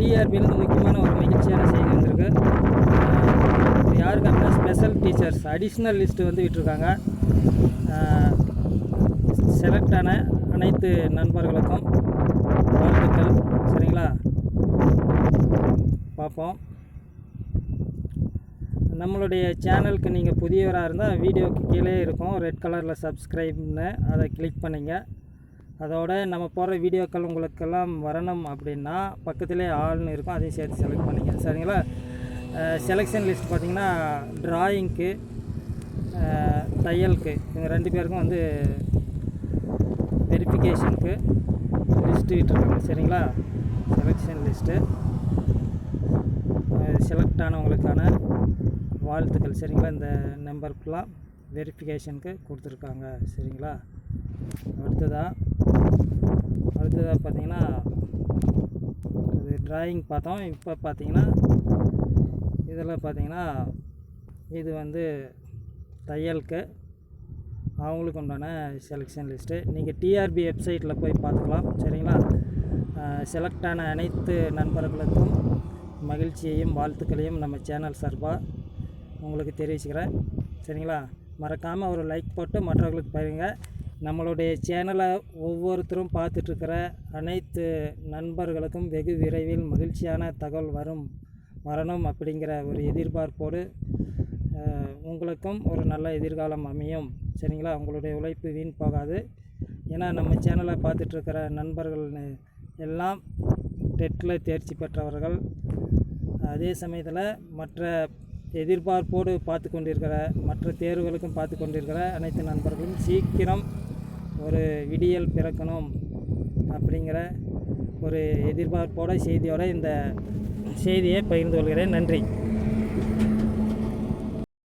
டிஆர்பியிலேருந்து முக்கியமான ஒரு மகிழ்ச்சியான செய்தி வந்திருக்கு. யாருக்கு அப்படின்னா ஸ்பெஷல் டீச்சர்ஸ் அடிஷ்னல் லிஸ்ட்டு வந்து விட்டுருக்காங்க. செலக்ட் ஆன அனைத்து நண்பர்களுக்கும் வாழ்த்துக்கள். சரிங்களா? பார்ப்போம். நம்மளுடைய சேனலுக்கு நீங்கள் புதியவராக இருந்தால் வீடியோக்கு கீழே இருக்கும். ரெட் கலரில் சப்ஸ்கிரைப்னு அதை கிளிக் பண்ணிங்க. அதோட நம்ம போடுற வீடியோக்கள் உங்களுக்கெல்லாம் வரணும் அப்படின்னா பக்கத்திலே ஆள்னு இருக்கும் அதையும் சேர்த்து செலக்ட் பண்ணிங்க சரிங்களா? செலெக்ஷன் லிஸ்ட் பார்த்தீங்கன்னா ட்ராயிங்க்கு தையலுக்கு இவங்க ரெண்டு பேருக்கும் வந்து வெரிஃபிகேஷனுக்கு லிஸ்ட்டு விட்டுருக்காங்க. சரிங்களா? செலெக்ஷன் லிஸ்ட்டு செலக்ட் ஆனவங்களுக்கான வாழ்த்துக்கள். சரிங்களா? இந்த நம்பருக்குலாம் வெரிஃபிகேஷனுக்கு கொடுத்துருக்காங்க. சரிங்களா? அடுத்ததாக அடுத்ததாக பார்த்தீங்கன்னா இது ட்ராயிங் பார்த்தோம். இப்போ பார்த்தீங்கன்னா இதில் பார்த்தீங்கன்னா இது வந்து தையலுக்கு அவங்களுக்கு உண்டான செலெக்ஷன் லிஸ்ட்டு நீங்கள் டிஆர்பி வெப்சைட்டில் போய் பார்த்துக்கலாம். சரிங்களா? செலக்டான அனைத்து நண்பர்களுக்கும் மகிழ்ச்சியையும் வாழ்த்துக்களையும் நம்ம சேனல் சார்பாக உங்களுக்கு தெரிவிச்சுக்கிறேன். சரிங்களா? மறக்காமல் ஒரு லைக் போட்டு மற்றவர்களுக்கு பயிருங்க நம்மளுடைய சேனலை ஒவ்வொருத்தரும் பார்த்துட்ருக்கிற அனைத்து நண்பர்களுக்கும் வெகு விரைவில் மகிழ்ச்சியான தகவல் வரும் வரணும் அப்படிங்கிற ஒரு எதிர்பார்ப்போடு உங்களுக்கும் ஒரு நல்ல எதிர்காலம் அமையும். சரிங்களா? உங்களுடைய உழைப்பு வீண் போகாது. ஏன்னா நம்ம சேனலை பார்த்துட்ருக்கிற நண்பர்கள் எல்லாம் டெட்டில் தேர்ச்சி பெற்றவர்கள். அதே சமயத்தில் மற்ற எதிர்பார்ப்போடு பார்த்து கொண்டிருக்கிற மற்ற தேர்வுகளுக்கும் பார்த்து கொண்டிருக்கிற அனைத்து நண்பர்களும் சீக்கிரம் ஒரு விடியல் பிறக்கணும் அப்படிங்கிற ஒரு எதிர்பார்ப்போட செய்தியோட இந்த செய்தியை பகிர்ந்து கொள்கிறேன். நன்றி.